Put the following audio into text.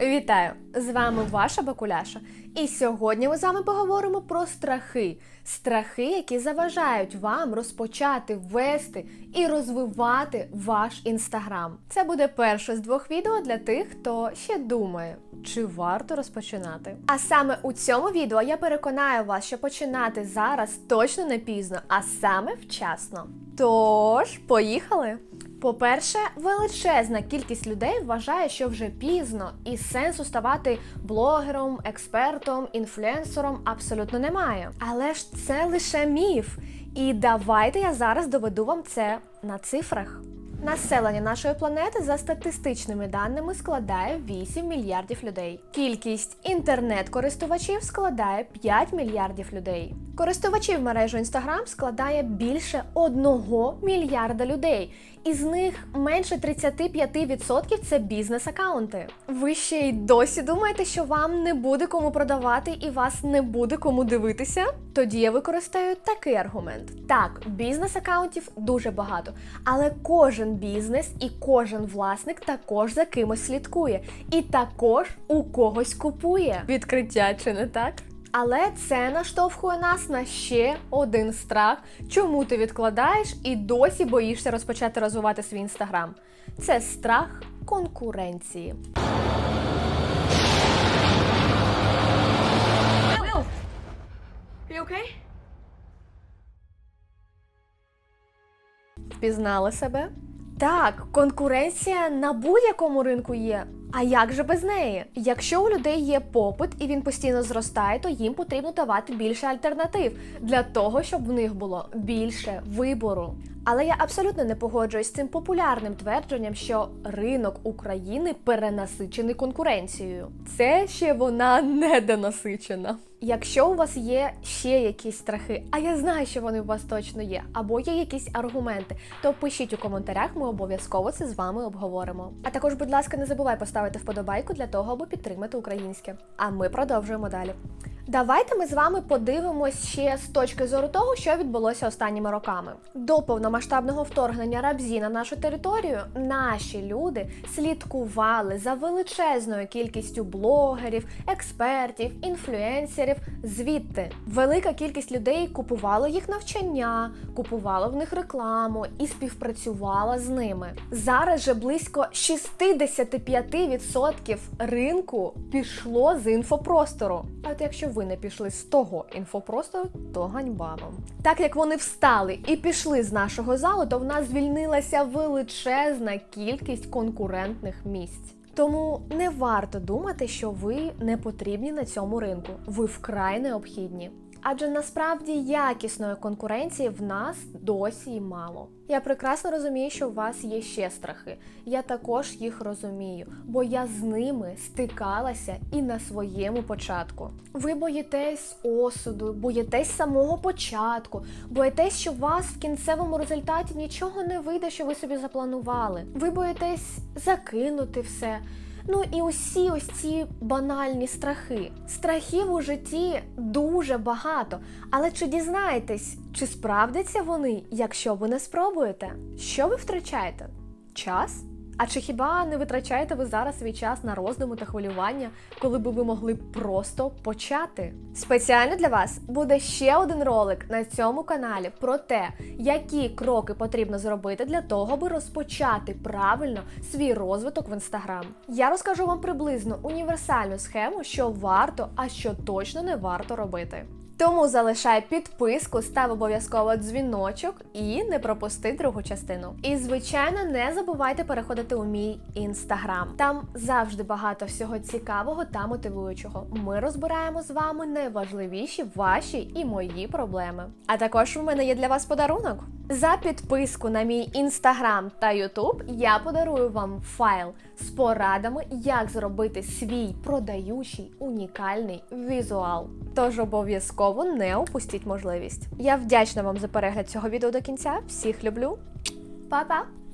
Вітаю! З вами ваша Бакуляша. І сьогодні ми з вами поговоримо про страхи. Страхи, які заважають вам розпочати вести і розвивати ваш інстаграм. Це буде перше з двох відео для тих, хто ще думає, чи варто розпочинати. А саме у цьому відео я переконаю вас, що починати зараз точно не пізно, а саме вчасно. Тож, поїхали! По-перше, величезна кількість людей вважає, що вже пізно, і сенсу ставати блогером, експертом, інфлюенсером абсолютно немає. Але ж це лише міф. І давайте я зараз доведу вам це на цифрах. Населення нашої планети за статистичними даними складає 8 мільярдів людей. Кількість інтернет-користувачів складає 5 мільярдів людей. Користувачів мережі Instagram складає більше 1 мільярда людей. Із них менше 35% це бізнес-аккаунти. Ви ще й досі думаєте, що вам не буде кому продавати і вас не буде кому дивитися? Тоді я використаю такий аргумент: так, бізнес-аккаунтів дуже багато, але кожен бізнес і кожен власник також за кимось слідкує, і також у когось купує. Відкриття чи не так? Але це наштовхує нас на ще один страх, чому ти відкладаєш і досі боїшся розпочати розвивати свій інстаграм. Це страх конкуренції. You okay? Впізнали себе? Так, конкуренція на будь-якому ринку є. А як же без неї? Якщо у людей є попит і він постійно зростає, то їм потрібно давати більше альтернатив для того, щоб в них було більше вибору. Але я абсолютно не погоджуюсь з цим популярним твердженням, що ринок України перенасичений конкуренцією. Це ще вона недонасичена. Якщо у вас є ще якісь страхи, а я знаю, що вони у вас точно є, або є якісь аргументи, то пишіть у коментарях, ми обов'язково це з вами обговоримо. А також, будь ласка, не забувай поставити вподобайку для того, аби підтримати українське. А ми продовжуємо далі. Давайте ми з вами подивимось ще з точки зору того, що відбулося останніми роками. До повномасштабного вторгнення рабзі на нашу територію наші люди слідкували за величезною кількістю блогерів, експертів, інфлюенсерів. Звідти велика кількість людей купувала їх навчання, купувала в них рекламу і співпрацювала з ними. Зараз же близько 65% ринку пішло з інфопростору. А от якщо ви не пішли з того інфопростору, то ганьба вам. Так як вони встали і пішли з нашого залу, то в нас звільнилася величезна кількість конкурентних місць. Тому не варто думати, що ви не потрібні на цьому ринку. Ви вкрай необхідні. Адже насправді якісної конкуренції в нас досі мало. Я прекрасно розумію, що у вас є ще страхи. Я також їх розумію, бо я з ними стикалася і на своєму початку. Ви боїтесь осуду, боїтесь самого початку, боїтесь, що у вас в кінцевому результаті нічого не вийде, що ви собі запланували. Ви боїтесь закинути все. Ну і усі ось ці банальні страхи. Страхів у житті дуже багато. Але чи дізнаєтесь, чи справдяться вони, якщо ви не спробуєте? Що ви втрачаєте? Час? А чи хіба не витрачаєте ви зараз свій час на роздуму та хвилювання, коли би ви могли просто почати? Спеціально для вас буде ще один ролик на цьому каналі про те, які кроки потрібно зробити для того, аби розпочати правильно свій розвиток в інстаграм. Я розкажу вам приблизно універсальну схему, що варто, а що точно не варто робити. Тому залишай підписку, став обов'язково дзвіночок і не пропусти другу частину. І звичайно, не забувайте переходити у мій інстаграм. Там завжди багато всього цікавого та мотивуючого. Ми розбираємо з вами найважливіші ваші і мої проблеми. А також у мене є для вас подарунок. За підписку на мій інстаграм та ютуб я подарую вам файл з порадами, як зробити свій продаючий унікальний візуал. Тож обов'язково не упустіть можливість. Я вдячна вам за перегляд цього відео до кінця. Всіх люблю. Па-па!